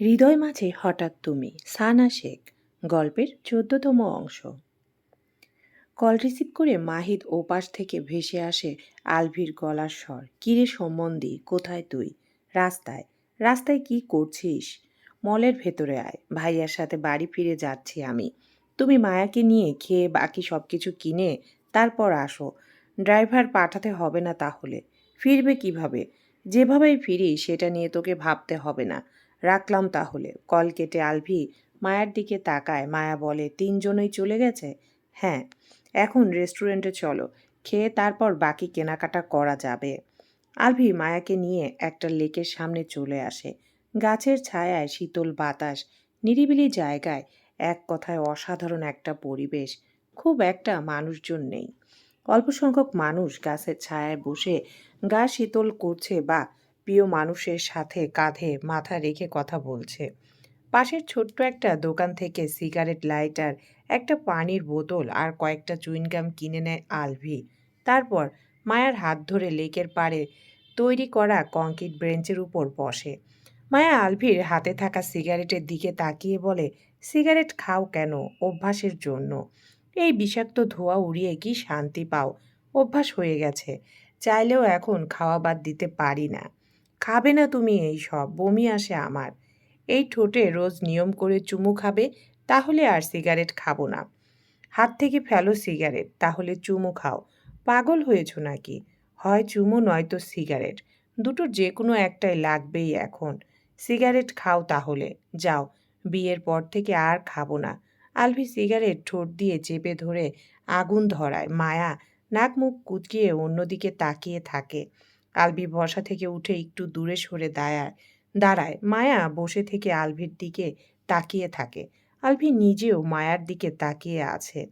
হৃদয় মাঝে হঠাৎ তুমি, সানা শেখ, গল্পের চোদ্দতম অংশ। কল রিসিভ করে মাহিদ ওপাশ থেকে ভেসে আসে আলভির গলার স্বর। কিরে সম্বন্ধী কোথায় তুই? রাস্তায়? রাস্তায় কি করছিস? মলের ভেতরে আয়। ভাইয়ার সাথে বাড়ি ফিরে যাচ্ছি আমি। তুমি মায়াকে নিয়ে খেয়ে বাকি সব কিছু কিনে তারপর আসো। ড্রাইভার পাঠাতে হবে না তাহলে। ফিরবে কীভাবে? যেভাবেই ফিরি সেটা নিয়ে তোকে ভাবতে হবে না। রাখলাম তাহলে। কল কেটে আলভি মায়ার দিকে তাকায়। মায়া বলে, তিনজনই চলে গেছে? হ্যাঁ এখন রেস্টুরেন্টে চলো, খেয়ে তারপর বাকি কেনাকাটা করা যাবে। আলভি মায়াকে নিয়ে একটা লেকের সামনে চলে আসে। গাছের ছায়ায় শীতল বাতাস, নিরিবিলি জায়গায়, এক কথায় অসাধারণ একটা পরিবেশ। খুব একটা মানুষজন নেই। অল্প সংখ্যক মানুষ গাছের ছায়ায় বসে গা শীতল করছে বা প্রিয় মানুষের সাথে কাঁধে মাথা রেখে কথা বলছে। পাশের ছোট্ট একটা দোকান থেকে সিগারেট লাইটার, একটা পানির বোতল আর কয়েকটা চুইনগাম কিনে নেয় আলভি। তারপর মায়ার হাত ধরে লেকের পাড়ে তৈরি করা কংক্রিট ব্রেঞ্চের উপর বসে। মায়া আলভির হাতে থাকা সিগারেটের দিকে তাকিয়ে বলে, সিগারেট খাও কেন অভ্যাসের জন্য? এই বিষাক্ত ধোয়া উড়িয়ে কি শান্তি পাও? অভ্যাস হয়ে গেছে। চাইলেও এখন খাওয়া বাদ দিতে পারি না। খাবে না তুমি এই সব, বমি আসে আমার। এই ঠোঁটে রোজ নিয়ম করে চুমু খাবে, তাহলে আর সিগারেট খাব না। হাত থেকে ফেলো সিগারেট, তাহলে চুমু খাও। পাগল হয়েছ নাকি? হয় চুমু নয়তো সিগারেট। দুটোর যে কোনো একটাই লাগবেই এখন। সিগারেট খাও তাহলে, যাও। বিয়ের পর থেকে আর খাব না। আলভি সিগারেট ঠোঁট দিয়ে চেপে ধরে আগুন ধরায়। মায়া, নাক মুখ কুচকিয়ে অন্যদিকে তাকিয়ে থাকে। আলভি বসা থেকে উঠে একটু দূরে সরে দাঁড়ায়। দাঁড়ায়। মায়া বসে থেকে আলভির দিকে তাকিয়ে থাকে। আলভি নিজেও মায়ার দিকে তাকিয়ে আছে।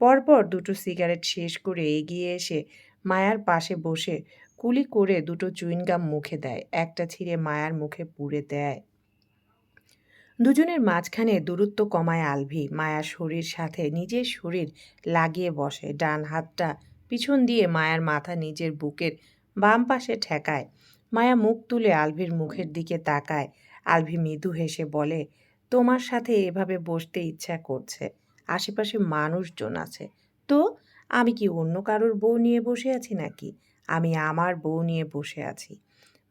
পরপর দুটো সিগারেট শেষ করে এগিয়ে এসে মায়ার পাশে বসে কুলি করে দুটো চুইনগাম মুখে দেয়। একটা ছিঁড়ে মায়ার মুখে পুড়ে দেয়। দুজনের মাঝখানে দূরত্ব কমায় আলভি। মায়ার শরীর সাথে নিজের শরীর লাগিয়ে বসে। ডান হাতটা পিছন দিয়ে মায়ার মাথা নিজের বুকের বাম পাশে ঠেকায়। মায়া মুখ তুলে আলভির মুখের দিকে তাকায়। আলভি মৃদু হেসে বলে, তোমার সাথে এভাবে বসতে ইচ্ছা করছে। আশেপাশে মানুষজন আছে। তো, আমি কি অন্য কারোর বউ নিয়ে বসে আছি নাকি? আমি আমার বউ নিয়ে বসে আছি।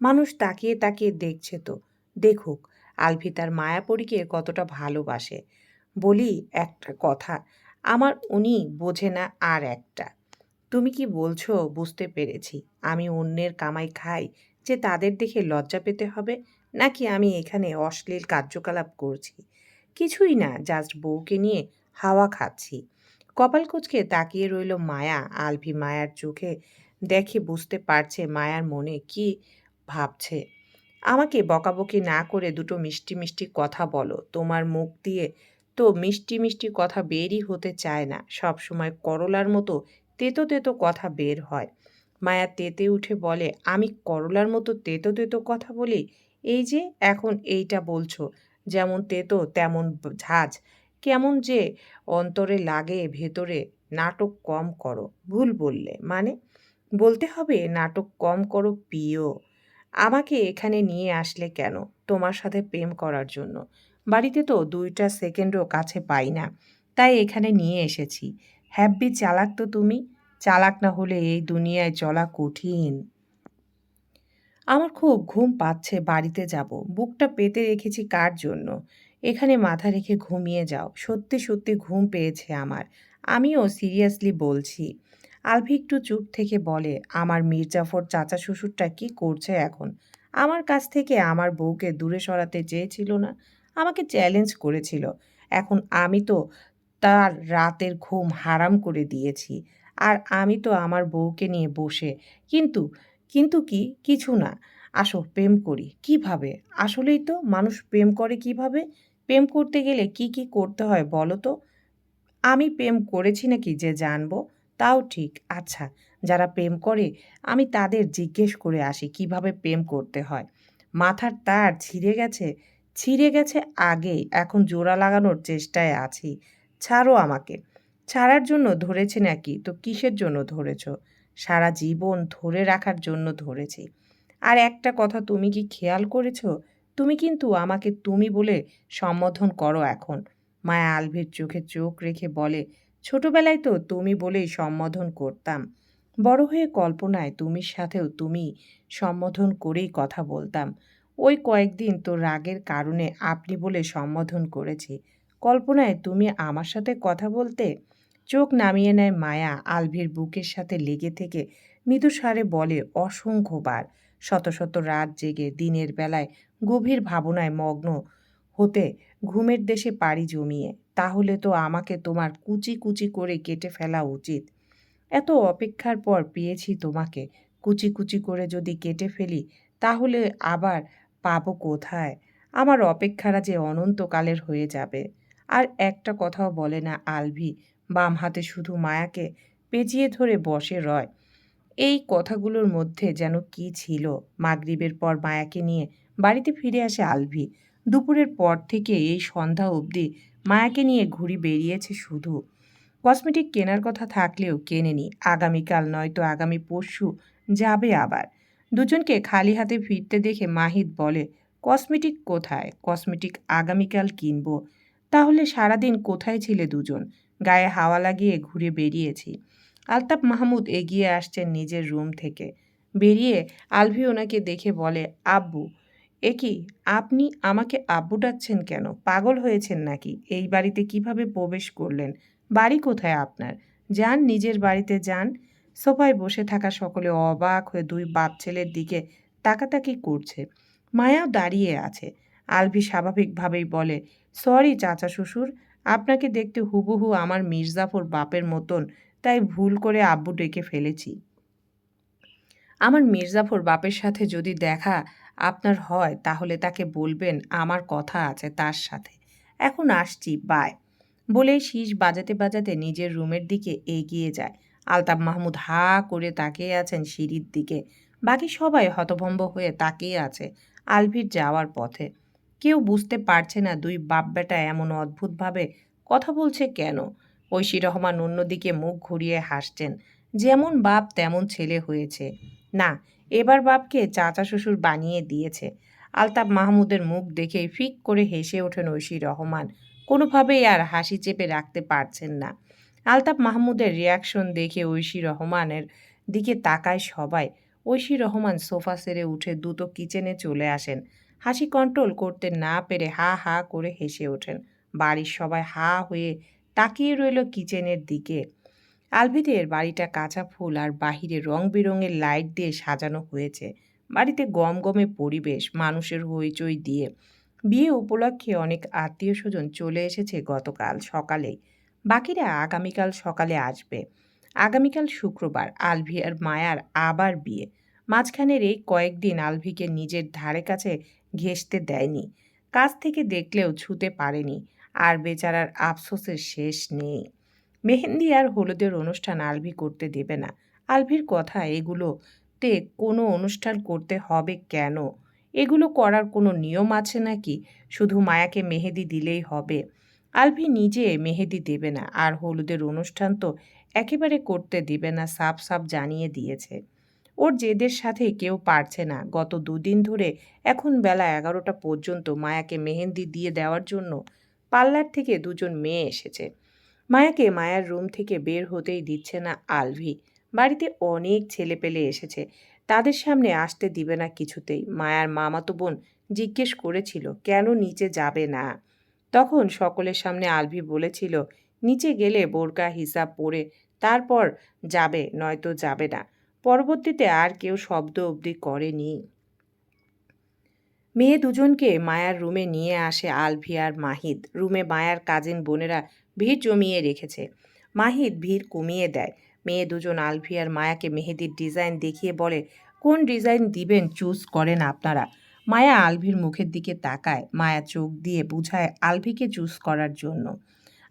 মানুষ তাকিয়ে তাকিয়ে দেখছে তো। দেখুক, আলভি তার মায়াপরীকে কতটা ভালোবাসে। বলি একটা কথা, আমার উনি বোঝে না আর একটা। তুমি কি বলছো? বুঝতে পেরেছি। আমি অন্যের কামাই খাই যে তাদের দেখে লজ্জা পেতে হবে, নাকি আমি এখানে অশ্লীল কার্যকলাপ করছি? কিছুই না জাস্ট বউকে নিয়ে হাওয়া খাচ্ছি। কপাল কুচকে তাকিয়ে রইল মায়া। আলভি মায়ার চোখে দেখে বুঝতে পারছে মায়ার মনে কি ভাবছে। আমাকে বকাবকি না করে দুটো মিষ্টি মিষ্টি কথা বলো। তোমার মুখ দিয়ে তো মিষ্টি মিষ্টি কথা বেরই হতে চায় না। সব সময় করলার মতো তেতো তেতো কথা বের হয়। মায়া তেতে উঠে বলে, আমি করলার মতো তেতো তেতো কথা বলি? এই যে, এখন এইটা বলছো, যেমন তেতো, তেমন ঝাঁজ। কেমন যে অন্তরে লাগে, ভেতরে নাটক কম করো। ভুল বললে মানে? বলতে হবে, নাটক কম করো প্রিয়। আমাকে এখানে নিয়ে আসলে কেন? তোমার সাথে প্রেম করার জন্য। বাড়িতে তো দুইটা সেকেন্ডও কাছে পাই না। তাই এখানে নিয়ে এসেছি। হ্যাব্বি চালাক তো তুমি। চালাক না হলে এই দুনিয়ায় চলা কঠিন। আমার খুব ঘুম পাচ্ছে, বাড়িতে যাব। বুকটা পেতে রেখেছি কার জন্য? এখানে মাথা রেখে ঘুমিয়ে যাও। সত্যি সত্যি ঘুম পেয়েছে আমার। আমিও সিরিয়াসলি বলছি। আলভি একটু চুপ থেকে বলে, আমার মির্জাফর চাচা শ্বশুরটা কি করছে এখন? আমার কাছ থেকে আমার বউকে দূরে সরাতে চেয়েছিল না? আমাকে চ্যালেঞ্জ করেছিল। এখন আমি তো তার রাতের ঘুম হারাম করে দিয়েছি। আর আমি তো আমার বউকে নিয়ে বসে। কিন্তু কিন্তু কি? কিছু না। আসো, প্রেম করি। কীভাবে? আসলেই তো মানুষ প্রেম করে কীভাবে? প্রেম করতে গেলে কি কি করতে হয় বলো তো? আমি প্রেম করেছি নাকি যে জানব? তাও ঠিক। আচ্ছা যারা প্রেম করে, আমি তাদের জিজ্ঞেস করে আসি কীভাবে প্রেম করতে হয়। মাথার তার ছিঁড়ে গেছে। ছিঁড়ে গেছে আগেই। এখন জোড়া লাগানোর চেষ্টায় আছি। ছাড়ো আমাকে। ছাড়ার জন্য ধরেছে নাকি? তো কিসের জন্য ধরেছ? সারা জীবন ধরে রাখার জন্য ধরেছি। আর একটা কথা তুমি কি খেয়াল করেছ? তুমি কিন্তু আমাকে তুমি বলে সম্বোধন করো এখন। মায়া আলভির চোখে চোখ রেখে বলে, ছোটবেলায় তো তুমি বলেই সম্বোধন করতাম। বড় হয়ে কল্পনায় তুমির সাথেও তুমি সম্বোধন করেই কথা বলতাম। ওই কয়েকদিন তো রাগের কারণে আপনি বলে সম্বোধন করেছি। কল্পনায় তুমি আমার সাথে কথা বলতে চোখ নামিয়ে নেয় মায়া আলভির বুকের সাথে লেগে থেকে মৃদু সারে বলে অসংখ্যবার। শত শত রাত জেগে দিনের বেলায় গভীর ভাবনায় মগ্ন হতে ঘুমের দেশে পাড়ি জমিয়ে, তাহলে তো আমাকে তোমার কুচি কুচি করে কেটে ফেলা উচিত। এত অপেক্ষার পর পেয়েছি তোমাকে, কুচি কুচি করে যদি কেটে ফেলি, তাহলে আবার পাবো কোথায়? আমার অপেক্ষারা যে অনন্তকালের হয়ে যাবে। আর একটা কথাও বলে না আলভি। বাম হাতে শুধু মায়াকে পেঁচিয়ে ধরে বসে রয়। এই কথাগুলোর মধ্যে যেন কি ছিল? মাগরিবের পর মায়াকে নিয়ে বাড়িতে ফিরে আসে আলভি। দুপুরের পর থেকে এই সন্ধ্যা অবধি মায়াকে নিয়ে ঘুরি বেরিয়েছে শুধু। কসমেটিক কেনার কথা থাকলেও কেনেনি। আগামীকাল নয়তো আগামী পরশু যাবে আবার। দুজনকে খালি হাতে ফিরতে দেখে মাহিদ বলে, কসমেটিক কোথায়? কসমেটিক আগামীকাল কিনবো। তাহলে সারাদিন কোথায় ছিলে দুজন? গায়ে হাওয়া লাগিয়ে ঘুরে বেরিয়েছি। আলতাপ মাহমুদ এগিয়ে আসছেন নিজের রুম থেকে। বেরিয়ে আলভি ওনাকে দেখে বলে, আব্বু, এ কি, আপনি আমাকে আব্বু ডাকছেন কেন? পাগল হয়েছেন নাকি? এই বাড়িতে কীভাবে প্রবেশ করলেন? বাড়ি কোথায় আপনার? যান, নিজের বাড়িতে যান। সোফায় বসে থাকা সকলে অবাক হয়ে দুই বাপ ছেলের দিকে তাকাতাকি করছে। মায়াও দাঁড়িয়ে আছে। আলভি স্বাভাবিকভাবেই বলে, সরি চাচা শ্বশুর, আপনাকে দেখতে হুবহু আমার মির্জাফর বাপের মতন, তাই ভুল করে আব্বু ডেকে ফেলেছি। আমার মির্জাফর বাপের সাথে যদি দেখা আপনার হয়, তাহলে তাকে বলবেন আমার কথা আছে তার সাথে। এখন আসছি বায় বলেই শীষ বাজাতে বাজাতে নিজের রুমের দিকে এগিয়ে যায়। আলতাফ মাহমুদ হা করে তাকিয়ে আছেন সিঁড়ির দিকে। বাকি সবাই হতভম্ব হয়ে তাকিয়ে আছে আলভির যাওয়ার পথে। কেউ বুঝতে পারছে না দুই বাপ বেটা এমন অদ্ভুতভাবে কথা বলছে কেন? ঐশী রহমান অন্যদিকে মুখ ঘুরিয়ে হাসছেন, যেমন বাপ, তেমন ছেলে হয়েছে। না, এবার বাপকে চাচা শ্বশুর বানিয়ে দিয়েছে। আলতাব মাহমুদের মুখ দেখেই ফিক করে হেসে ওঠেন ঐশী রহমান, কোনোভাবেই আর হাসি চেপে রাখতে পারছেন না। আলতাব মাহমুদের রিয়াকশন দেখে ঐশী রহমানের দিকে তাকায় সবাই। ঐশী রহমান সোফা সেরে উঠে দ্রুত কিচেনে চলে আসেন। হাসি কন্ট্রোল করতে না পেরে হা হা করে হেসে ওঠেন। বাড়ির সবাই হা হয়ে তাকিয়ে রইল কিচেনের দিকে। আলভিদের বাড়িটা কাঁচা ফুল আর বাহিরে রং বেরঙের লাইট দিয়ে সাজানো হয়েছে। বাড়িতে গম গমে পরিবেশ, মানুষের হইচই দিয়ে। বিয়ে উপলক্ষে অনেক আত্মীয় স্বজন চলে এসেছে গতকাল সকালেই। বাকিরা আগামীকাল সকালে আসবে। আগামীকাল শুক্রবার আলভি আর মায়ার আবার বিয়ে। মাঝখানের এই কয়েকদিন আলভিকে নিজের ধারে কাছে ঘেঁষতে দেয়নি। কাছ থেকে দেখলেও ছুতে পারেনি, আর বেচারার আফসোসের শেষ নেই। মেহেন্দি আর হলুদের অনুষ্ঠান আলভি করতে দেবে না। আলভির কথা, এগুলোতে কোনো অনুষ্ঠান করতে হবে কেন? এগুলো করার কোনো নিয়ম আছে নাকি? শুধু মায়াকে মেহেদি দিলেই হবে। আলভি নিজে মেহেদি দেবে না, আর হলুদের অনুষ্ঠান তো একেবারে করতে দিবে না, সাফ সাফ জানিয়ে দিয়েছে। ওর জেদের সাথে কেউ পারছে না। গত দুদিন ধরে এখন বেলা এগারোটা পর্যন্ত মায়াকে মেহেন্দি দিয়ে দেওয়ার জন্য পার্লার থেকে দুজন মেয়ে এসেছে। মায়াকে মায়ার রুম থেকে বের হতেই দিচ্ছে না আলভি। বাড়িতে অনেক ছেলে পেলে এসেছে। তাদের সামনে আসতে দিবে না কিছুতেই। মায়ার মামাতো বোন জিজ্ঞেস করেছিল, কেন নিচে যাবে না? তখন সকলের সামনে আলভি বলেছিল, নিচে গেলে বোরকা, হিসাব পরে তারপর যাবে, নয়তো যাবে না। পরবর্তীতে আর কেউ শব্দ অবধি করেনি। মেয়ে দুজনকে মায়ার রুমে নিয়ে আসে আলভি আর মাহিদ রুমে মায়ার কাজিন বোনেরা ভিড় জমিয়ে রেখেছে। মাহিদ ভিড় কমিয়ে দেয়। মেয়ে দুজন আলভি আর মায়াকে মেহেদির ডিজাইন দেখিয়ে বলে, কোন ডিজাইন দিবেন? চুজ করেন আপনারা। মায়া আলভির মুখের দিকে তাকায়। মায়া চোখ দিয়ে বুঝায় আলভিকে চুজ করার জন্য।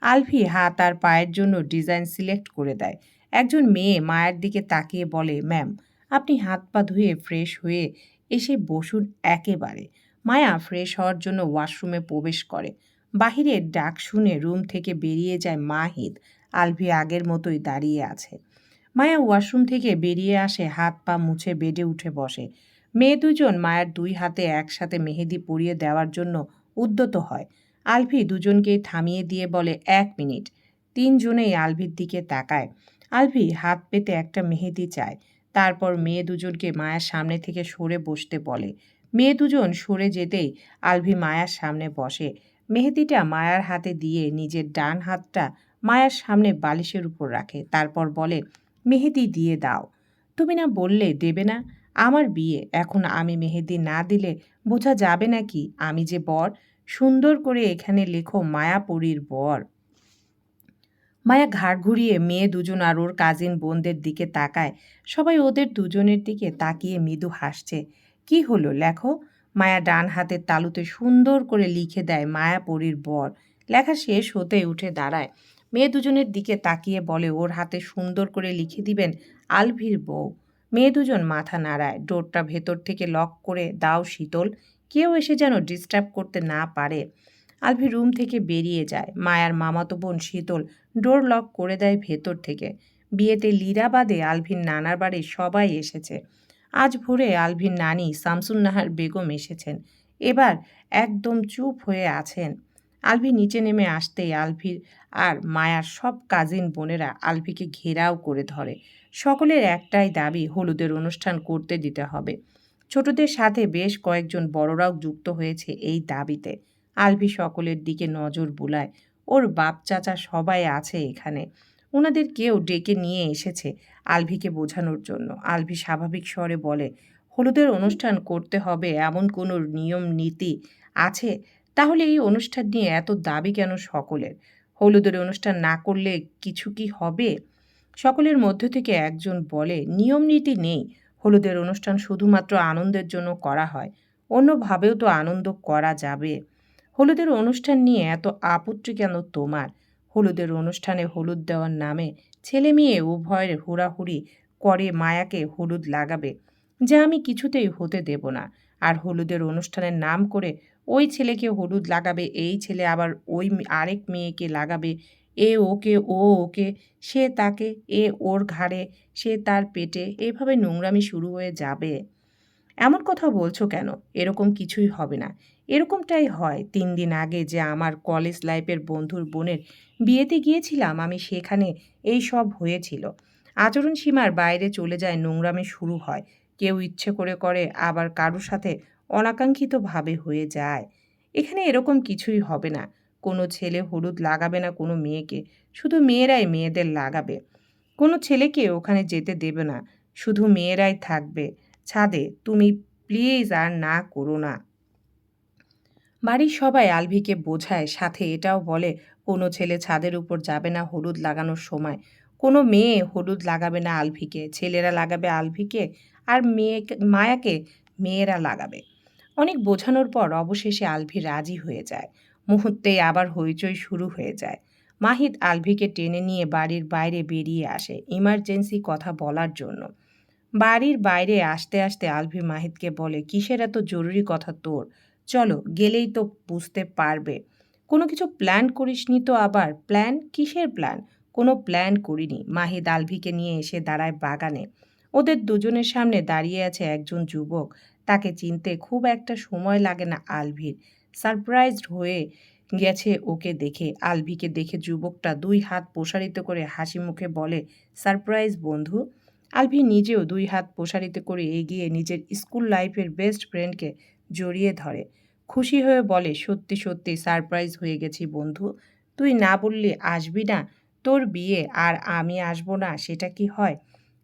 আলভি হাত আর পায়ের জন্য ডিজাইন সিলেক্ট করে দেয়। একজন মেয়ে মায়ের দিকে তাকিয়ে বলে, ম্যাম, আপনি হাত পা ধুয়ে ফ্রেশ হয়ে এসে বসুন একেবারে। মায়া ফ্রেশ হওয়ার জন্য ওয়াশরুমে প্রবেশ করে। বাহিরের ডাক শুনে রুম থেকে বেরিয়ে যায় মাহিদ। আলভি আগের মতোই দাঁড়িয়ে আছে। মায়া ওয়াশরুম থেকে বেরিয়ে আসে, হাত পা মুছে বেডে উঠে বসে। মেয়ে দুজন মায়ের দুই হাতে একসাথে মেহেদি পরিয়ে দেওয়ার জন্য উদ্যত হয়। আলভি দুজনকে থামিয়ে দিয়ে বলে, এক মিনিট। তিনজনেই আলভির দিকে তাকায়। আলভি হাত পেতে একটা মেহেদি চায়। তারপর মেয়ে দুজনকে মায়ার সামনে থেকে সরে বসতে বলে। মেয়ে দুজন সরে যেতেই আলভি মায়ার সামনে বসে। মেহেদিটা মায়ার হাতে দিয়ে নিজের ডান হাতটা মায়ার সামনে বালিশের উপর রাখে। তারপর বলে, মেহেদি দিয়ে দাও। তুমি না বললে দেবে না? আমার বিয়ে। এখন আমি মেহেদি না দিলে বোঝা যাবে নাকি আমি যে বর। সুন্দর করে এখানে লেখো মায়াপুরীর বর। মায়া ঘাড় ঘুরিয়ে মেয়ে দুজন আর ওর কাজিন বোনদের দিকে তাকায়। সবাই ওদের দুজনের দিকে তাকিয়ে মৃদু হাসছে। কি হলো লেখো? মায়া ডান হাতের তালুতে সুন্দর করে লিখে দেয় মায়াপরীর বর। লেখা শেষ হতেই উঠে দাঁড়ায়। মেয়ে দুজনের দিকে তাকিয়ে বলে, ওর হাতে সুন্দর করে লিখে দিবেন আলভির বউ। মেয়ে দুজন মাথা নাড়ায়। ডোরটা ভেতর থেকে লক করে দাও শীতল। কেউ এসে যেন ডিস্টার্ব করতে না পারে। আলভি রুম থেকে বেরিয়ে যায়। মায়ার মামাতো বোন শীতল ডোর লক করে দেয় ভেতর থেকে। বিয়েতে লীরা বাদে আলভির নানার বাড়ির সবাই এসেছে। আজ ভোরে আলভির নানি শামসুন নাহার বেগম এসেছেন। এবার একদম চুপ হয়ে আছেন। আলভি নিচে নেমে আসতেই আলভির আর মায়ার সব কাজিন বোনেরা আলভিকে ঘেরাও করে ধরে। সকলের একটাই দাবি, হলুদের অনুষ্ঠান করতে দিতে হবে। ছোটদের সাথে বেশ কয়েকজন বড়রাও যুক্ত হয়েছে এই দাবিতে। আলভি সকলের দিকে নজর বুলায়। ওর বাপ চাচা সবাই আছে এখানে। ওনাদের কেউ ডেকে নিয়ে এসেছে আলভিকে বোঝানোর জন্য। আলভি স্বাভাবিক স্বরে বলে, হলুদের অনুষ্ঠান করতে হবে, এমন কোনো নিয়ম, নীতি আছে? তাহলে এই অনুষ্ঠান নিয়ে এত দাবি কেন সকলের? হলুদের অনুষ্ঠান না করলে কিছু কি হবে? সকলের মধ্য থেকে একজন বলে, নিয়ম, নীতি নেই। হলুদের অনুষ্ঠান শুধুমাত্র আনন্দের জন্য করা হয়। অন্যভাবেও তো আনন্দ করা যাবে। হলুদের অনুষ্ঠান নিয়ে এত আপত্তি কেন তোমার? হলুদের অনুষ্ঠানে হলুদ দেওয়ার নামে ছেলে মেয়ে উভয়ের হুড়াহুড়ি করে মায়াকে হলুদ লাগাবে, যা আমি কিছুতেই হতে দেব না। আর হলুদের অনুষ্ঠানের নাম করে ওই ছেলেকে হলুদ লাগাবে, এই ছেলে আবার ওই আরেক মেয়েকে লাগাবে, এ ওকে, ও ওকে, সে তাকে, এ ওর ঘাড়ে, সে তার পেটে, এভাবে নোংরামি শুরু হয়ে যাবে। এমন কথা বলছো কেন? এরকম কিছুই হবে না। এরকমটাই হয়। তিন দিন আগে যে আমার কলেজ লাইফের বন্ধুর বোনের বিয়েতে গিয়েছিলাম, আমি সেখানে এই সব হয়েছিল। আচরণ সীমার বাইরে চলে যায়, নোংরামে শুরু হয়। কেউ ইচ্ছে করে করে, আবার কারোর সাথে অনাকাঙ্ক্ষিতভাবে হয়ে যায়। এখানে এরকম কিছুই হবে না। কোনো ছেলে হলুদ লাগাবে না কোনো মেয়েকে। শুধু মেয়েরাই মেয়েদের লাগাবে। কোনো ছেলেকে ওখানে যেতে দেবে না। শুধু মেয়েরাই থাকবে। ছাদে, তুমি প্লিজ আর না করো না। বাড়ির সবাই আলভিকে বোঝায়, সাথে এটাও বলে, কোনো ছেলে ছাদের উপর যাবে না হলুদ লাগানোর সময়। কোনো মেয়ে হলুদ লাগাবে না আলভিকে, ছেলেরা লাগাবে আলভিকে আর মেয়ে মায়াকে মেয়েরা লাগাবে। অনেক বোঝানোর পর অবশেষে আলভি রাজি হয়ে যায়। মুহূর্তেই আবার হইচই শুরু হয়ে যায়। মাহিদ আলভিকে টেনে নিয়ে বাড়ির বাইরে বেরিয়ে আসে ইমার্জেন্সি কথা বলার জন্য। বাড়ির বাইরে আসতে আসতে আলভি মাহিদকে বলে, কিসের এত জরুরি কথা তোর? চলো গেলেই তো বুঝতে পারবে। কোনো কিছু প্ল্যান করিসনি তো আবার? প্ল্যান কিসের প্ল্যান কোনো প্ল্যান করিনি। মাহিদ আলভিকে নিয়ে এসে দাঁড়ায় বাগানে। ওদের দুজনের সামনে দাঁড়িয়ে আছে একজন যুবক। তাকে চিনতে খুব একটা সময় লাগে না আলভির। সারপ্রাইজড হয়ে গেছে ওকে দেখে। আলভিকে দেখে যুবকটা দুই হাত প্রসারিত করে হাসি মুখে বলে সারপ্রাইজ বন্ধু। আলভি নিজেও দুই হাত প্রসারিত করে এগিয়ে নিজের স্কুল লাইফের বেস্ট ফ্রেন্ডকে জড়িয়ে ধরে। খুশি হয়ে বলে, সত্যি সত্যি, সারপ্রাইজ হয়ে গেছি বন্ধু। তুই না বললে আসবি না? তোর বিয়ে আর আমি আসব না, সেটা কি হয়?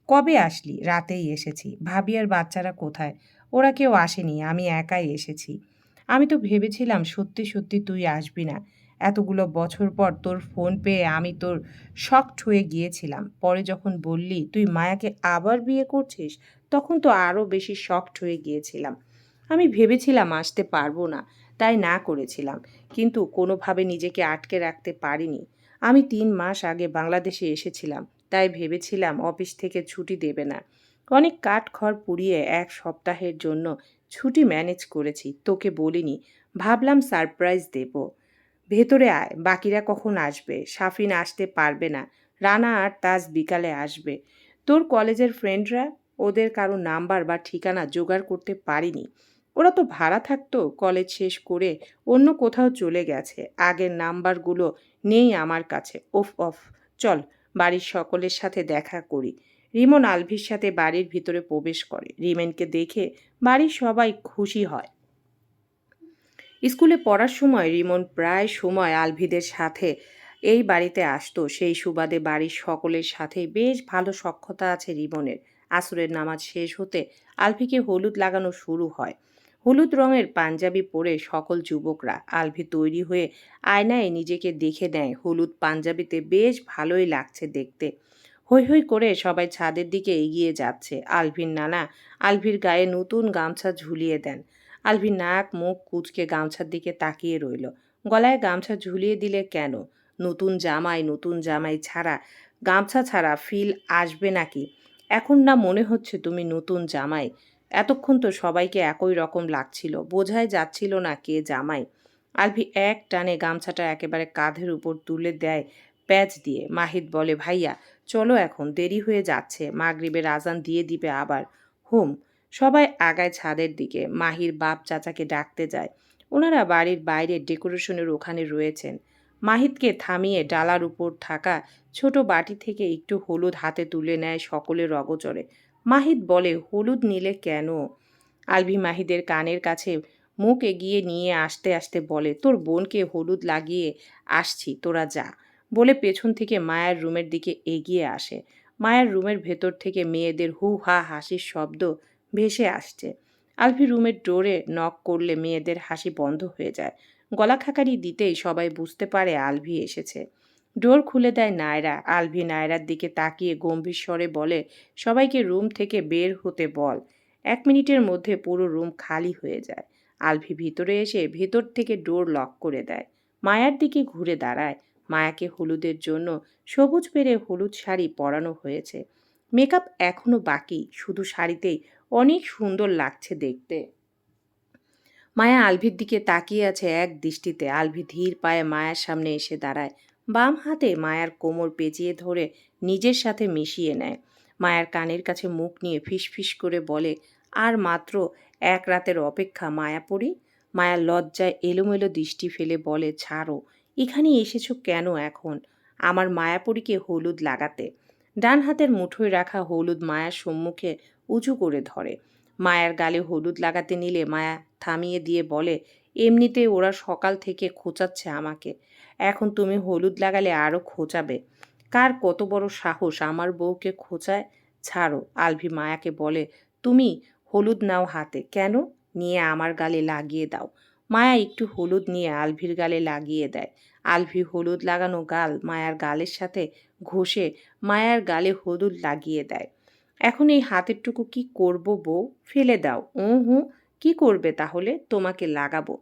কবে আসলি? রাতেই এসেছি। ভাবি আর বাচ্চারা কোথায়? ওরা কেউ আসেনি, আমি একাই এসেছি। আমি তো ভেবেছিলাম, সত্যি সত্যি তুই আসবি না। এতগুলো বছর পর তোর ফোন পেয়ে আমি তোর শকড হয়ে গিয়েছিলাম। পরে যখন বললি, তুই মায়াকে আবার বিয়ে করছিস? তখন তো আরও বেশি শকড হয়ে গিয়েছিলাম। আমি ভেবেছিলাম আসতে পারব না, তাই না করেছিলাম। কিন্তু কোনোভাবে নিজেকে আটকে রাখতে পারিনি। আমি তিন মাস আগে বাংলাদেশে এসেছিলাম, তাই ভেবেছিলাম অফিস থেকে ছুটি দেবে না। অনেক কাঠ খড় পুড়িয়ে এক সপ্তাহের জন্য ছুটি ম্যানেজ করেছি, তোকে বলিনি। ভাবলাম সারপ্রাইজ দেব। ভেতরে আয়, বাকিরা কখন আসবে? সাফিন আসতে পারবে না, রানা আর তাজ বিকালে আসবে। তোর কলেজের ফ্রেন্ডরা? ওদের কারও নাম্বার বা ঠিকানা জোগাড় করতে পারিনি। ওরা তো ভাড়া থাকতো কলেজ শেষ করে অন্য কোথাও চলে গেছে। আগের নাম্বারগুলো নেই আমার কাছে। ওফ অফ চল বাড়ির সকলের সাথে দেখা করি। রিমন আলভির সাথে বাড়ির ভিতরে প্রবেশ করে। রিমেনকে দেখে বাড়ির সবাই খুশি হয়। স্কুলে পড়ার সময় রিমন প্রায় সময় আলভিদের সাথে এই বাড়িতে আসতো। সেই সুবাদে বাড়ির সকলের সাথে বেশ ভালো সক্ষতা আছে রিমনের। আসরের নামাজ শেষ হতে আলভিকে হলুদ লাগানো শুরু হয়। হলুদ রঙের পাঞ্জাবি পরে সকল যুবকরা আলভি তৈরি হয়ে আয়নায় নিজেকে দেখে নেয়। হলুদ পাঞ্জাবিতে বেশ ভালোই লাগছে দেখতে। হৈ হৈ করে সবাই ছাদের দিকে এগিয়ে যাচ্ছে। আলভির নানা আলভির গায়ে নতুন গামছা ঝুলিয়ে দেন। আলভির নাক মুখ কুচকে গামছার দিকে তাকিয়ে রইল। গলায় গামছা ঝুলিয়ে দিলে কেন? নতুন জামাই নতুন জামাই ছাড়া গামছা ছাড়া ফিল আসবে নাকি? এখন না মনে হচ্ছে তুমি নতুন জামাই। এতক্ষণ তো সবাইকে একই রকম লাগছিল, বোঝাই যাচ্ছিল না কে জামাই। আলভি এক টানে গামছাটা একেবারে কাঁধের উপর তুলে দেয় প্যাচ দিয়ে। মাহিদ বলে, ভাইয়া, চলো এখন, দেরি হয়ে যাচ্ছে। মাগরিবের আজান দিয়ে দিবে আবার। হুম। সবাই আগায় ছাদের দিকে। মাহির বাপ চাচাকে ডাকতে যায়। ওনারা বাড়ির বাইরে ডেকোরেশনের ওখানে রয়েছেন। মাহিদকে থামিয়ে ডালার উপর থাকা ছোট বাটি থেকে একটু হলুদ হাতে তুলে নেয় সকলের অগচরে। মাহিদ বলে, হলুদ নিলে কেন? আলভি মাহিদের কানের কাছে মুখ এগিয়ে নিয়ে আসতে আসতে বলে, তোর বোনকে হলুদ লাগিয়ে আসছি, তোরা যা। বলে পেছন থেকে মায়ের রুমের দিকে এগিয়ে আসে। মায়ের রুমের ভেতর থেকে মেয়েদের হু হা হাসির শব্দ ভেসে আসছে। আলভি রুমের ডোরে নক করলে মেয়েদের হাসি বন্ধ হয়ে যায়। গলা খাকারি দিতেই সবাই বুঝতে পারে আলভি এসেছে। ডোর খুলে দেয় নায়রা। আলভি নায়রার দিকে তাকিয়ে গম্ভীর স্বরে বলে, সবাইকে রুম থেকে বের হতে বল। এক মিনিটের মধ্যে পুরো রুম খালি হয়ে যায়। আলভি ভিতরে এসে ভেতর থেকে ডোর লক করে দেয়। মায়ার দিকে ঘুরে দাঁড়ায়। মায়াকে হলুদের জন্য সবুজ পেরে হলুদ শাড়ি পরানো হয়েছে। মেকআপ এখনও বাকি, শুধু শাড়িতেই। অনেক সুন্দর লাগছে দেখতে। মায়া আলভির দিকে তাকিয়ে আছে এক দৃষ্টিতে। আলভি ধীর পায়ে মায়ার সামনে এসে দাঁড়ায়। বাম হাতে মায়ার কোমর পেঁচিয়ে ধরে নিজের সাথে মিশিয়ে নেয়। মায়ার কানের কাছে মুখ নিয়ে ফিস করে বলে, আর মাত্র এক রাতের অপেক্ষা মায়াপুরী? মায়ার লজ্জায় এলোমেলো দৃষ্টি ফেলে বলে, ছাড়ো এখানে এসেছ কেন এখন? আমার মায়াপুরীকে হলুদ লাগাতে। ডান হাতের মুঠোয় রাখা হলুদ মায়ার সম্মুখে উঁচু করে ধরে। মায়ার গালে হলুদ লাগাতে নিলে মায়া থামিয়ে দিয়ে বলে, এমনিতে ওরা সকাল থেকে খোঁচাচ্ছে আমাকে। এখন তুমি হলুদ লাগালে আরও খোঁচাবে। কার কত বড় সাহস আমার বউকে খোঁচায়? ছাড়ো, আলভি মায়াকে বলে, তুমি হলুদ নাও হাতে। কেন? নিয়ে আমার গালে লাগিয়ে দাও। মায়া একটু হলুদ নিয়ে আলভির গালে লাগিয়ে দেয়। আলভি হলুদ লাগানো গাল মায়ার গালের সাথে ঘষে মায়ার গালে হলুদ লাগিয়ে দেয়। এখন এই হাতেরটুকু কি করব বউ? ফেলে দাও। ও হুঁ, কি করবে তাহলে? তোমাকে লাগাবো।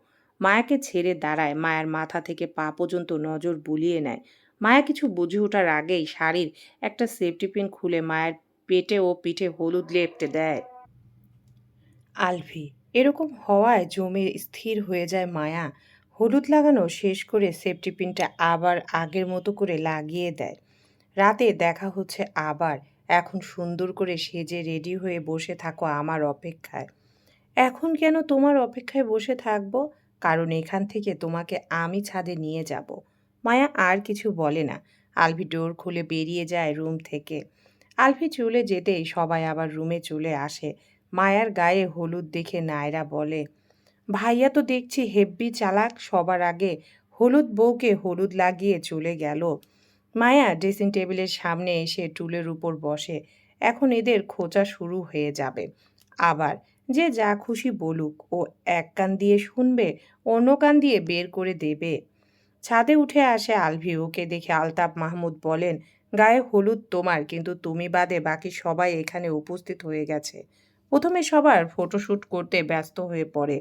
মায়াকে ছেড়ে দাঁড়ায়। মায়ের মাথা থেকে পা পর্যন্ত নজর বুলিয়ে নেয়। মায়া কিছু বুঝে ওঠার আগেই শাড়ির একটা সেফটি পিন খুলে মায়ের পেটে ও পিঠে হলুদ লেপটে দেয়। আলভি, এরকম হওয়ায় জমে স্থির হয়ে যায় মায়া। হলুদ লাগানো শেষ করে সেফটি পিনটা আবার আগের মতো করে লাগিয়ে দেয়। রাতে দেখা হচ্ছে আবার। এখন সুন্দর করে সেজে রেডি হয়ে বসে থাকো আমার অপেক্ষায়। এখন কেন তোমার অপেক্ষায় বসে থাকব? কারণ এখান থেকে তোমাকে আমি ছাদে নিয়ে যাব। মায়া আর কিছু বলে না। আলভি ডোর খুলে বেরিয়ে যায় রুম থেকে। আলভি চলে যেতেই সবাই আবার রুমে চলে আসে। মায়ার গায়ে হলুদ দেখে নায়রা বলে, ভাইয়া তো দেখছি হেব্বি চালাক, সবার আগে হলুদ বউকে হলুদ লাগিয়ে চলে গেল। মায়া ড্রেসিং টেবিলের সামনে এসে টুলের উপর বসে। এখন এদের খোঁচা শুরু হয়ে যাবে। আবার যে যা খুশি বলুক, ও এক কান দিয়ে শুনবে, অন্য কান দিয়ে বের করে দেবে। ছাদে উঠে আসে আলভি, ওকে দেখে আলতাফ মাহমুদ বলেন, গায়ে হলুদ তোমার, কিন্তু তুমি বাদে বাকি সবাই এখানে উপস্থিত হয়ে গেছে। প্রথমে সবার ফটোশ্যুট করতে ব্যস্ত হয়ে পড়ে।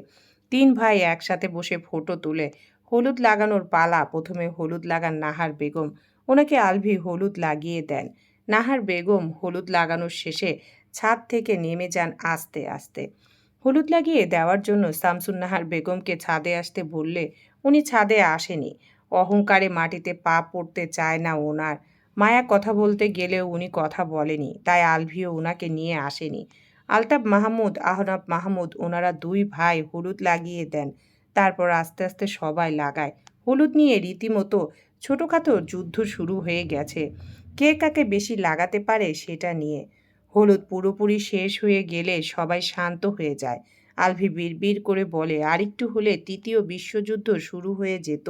তিন ভাই একসাথে বসে ফটো তুলে, হলুদ লাগানোর পালা, প্রথমে হলুদ লাগান নাহার বেগম। ওনাকে আলভি হলুদ লাগিয়ে দেন। নাহার বেগম হলুদ লাগানোর শেষে ছাদ থেকে নেমে যান আস্তে আস্তে। হলুদ লাগিয়ে দেওয়ার জন্য শামসুন্নাহার বেগমকে ছাদে আসতে বললে, উনি ছাদে আসেনি। অহংকারে মাটিতে পা পড়তে চায় না ওনার। মায়া কথা বলতে গেলেও উনি কথা বলেনি, তাই আলভিও ওনাকে নিয়ে আসেনি। আলতাফ মাহমুদ আহনাব মাহমুদ ওনারা দুই ভাই হলুদ লাগিয়ে দেন, তারপর আস্তে আস্তে সবাই লাগায়। হলুদ নিয়ে রীতিমতো ছোটোখাটো যুদ্ধ শুরু হয়ে গেছে। কে কাকে বেশি লাগাতে পারে সেটা নিয়ে হলুদ পুরোপুরি শেষ হয়ে গেলে সবাই শান্ত হয়ে যায়। আলভি বিড়বিড় করে বলে, আরেকটু হলে তৃতীয় বিশ্বযুদ্ধ শুরু হয়ে যেত।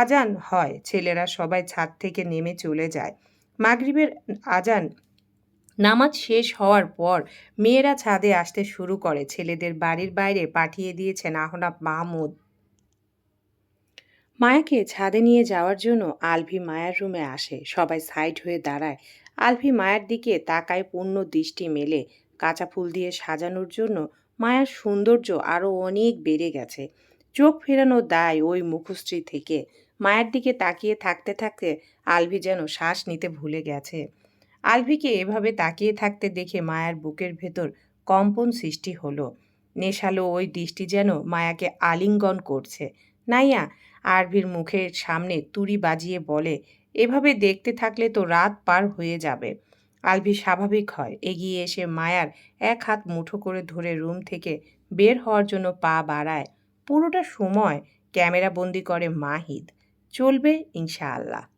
আজান হয়, ছেলেরা সবাই ছাদ থেকে নেমে চলে যায়। মাগরিবের আজান নামাজ শেষ হওয়ার পর মেয়েরা ছাদে আসতে শুরু করে। ছেলেদের বাড়ির বাইরে পাঠিয়ে দিয়েছেন আহনাব মাহমুদ। মায়াকে ছাদে নিয়ে যাওয়ার জন্য আলভি মায়ার রুমে আসে। সবাই সাইড হয়ে দাঁড়ায়। আলভি মায়ার দিকে তাকায় পূর্ণ দৃষ্টি মেলে। কাঁচা ফুল দিয়ে সাজানোর জন্য মায়ার সৌন্দর্য আরও অনেক বেড়ে গেছে। চোখ ফেরানো দায় ওই মুখশ্রী থেকে। মায়ের দিকে তাকিয়ে থাকতে থাকতে আলভি যেন শ্বাস নিতে ভুলে গেছে। আলভিকে এভাবে তাকিয়ে থাকতে দেখে মায়ার বুকের ভেতর কম্পন সৃষ্টি হলো। নেশালো ওই দৃষ্টি যেন মায়াকে আলিঙ্গন করছে। নাইয়া আরভির মুখের সামনে তুড়ি বাজিয়ে বলে এভাবে দেখতে থাকলে তো রাত পার হয়ে যাবে। আলভি স্বাভাবিক হয়, এগিয়ে এসে মায়ার এক হাত মুঠো করে ধরে রুম থেকে বের হওয়ার জন্য পা বাড়ায়। পুরোটা সময় ক্যামেরা বন্দি করে মাহিদ চলবে ইনশাআল্লাহ।